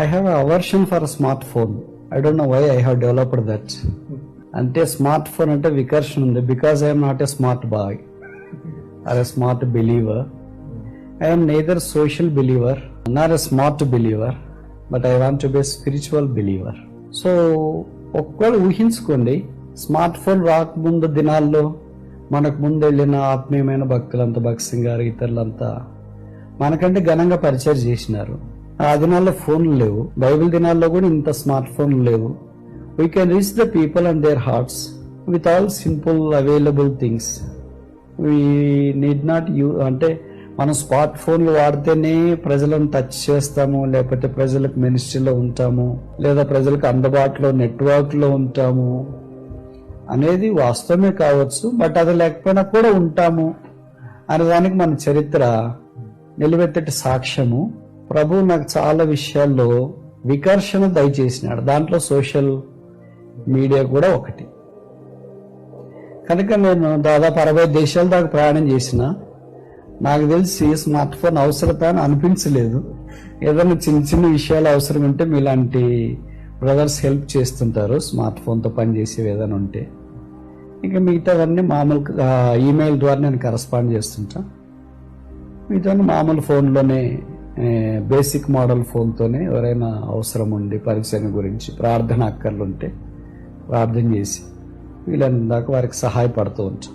I have aversion for smart phone I don't know why I have developed that అంటే smart phone అంటే వికర్షణ ఉంది. Because I'm not a smart boy or a smart believer I'm neither social believer not a smart believer but I want to be spiritual believer so ఒక్కళ్ళు ఊహించుకోండి smart phone రాకముందు దినాల్లో మనకు ముందు వెళ్ళిన ఆత్మీయమైన భక్తులంతా భక్త్ సింగ్ గారు ఇతరులంతా మనకంటే ఘనంగా పరిచయం చేసినారు. ఆ దినాల్లో ఫోన్లు లేవు. బైబిల్ దినాల్లో కూడా ఇంత స్మార్ట్ ఫోన్లు లేవు. We can reach the people and their hearts with all simple available things we need not you అంటే మనం స్మార్ట్ ఫోన్లు వాడితేనే ప్రజలను టచ్ చేస్తాము లేకపోతే ప్రజలకు మినిస్ట్రీలో ఉంటాము లేదా ప్రజలకు అందుబాటులో నెట్వర్క్లో ఉంటాము అనేది వాస్తవమే కావచ్చు బట్ అది లేకపోయినా కూడా ఉంటాము అనే దానికి మన చరిత్ర నిలబెత్తటి సాక్ష్యము. ప్రభు నాకు చాలా విషయాల్లో వికర్షణ దయచేసినాడు. దాంట్లో సోషల్ మీడియా కూడా ఒకటి. కనుక నేను దాదాపు అరవై దేశాల దాకా ప్రయాణం చేసిన నాకు తెలిసి స్మార్ట్ ఫోన్ అవసరత అని అనిపించలేదు. ఏదైనా చిన్న చిన్న విషయాలు అవసరం ఉంటే మీలాంటి బ్రదర్స్ హెల్ప్ చేస్తుంటారు స్మార్ట్ ఫోన్తో పనిచేసేవి ఏదైనా ఉంటే. ఇంకా మిగతావన్నీ మామూలు ఈమెయిల్ ద్వారా నేను కరస్పాండ్ చేస్తుంటా. మిగతా మామూలు ఫోన్లోనే బేసిక్ మోడల్ ఫోన్తోనే ఎవరైనా అవసరం ఉండి పరిచయం గురించి ప్రార్థన అక్కర్లు ఉంటే ప్రార్థన చేసి వీళ్ళని దాకా వారికి సహాయపడుతూ ఉంటాం.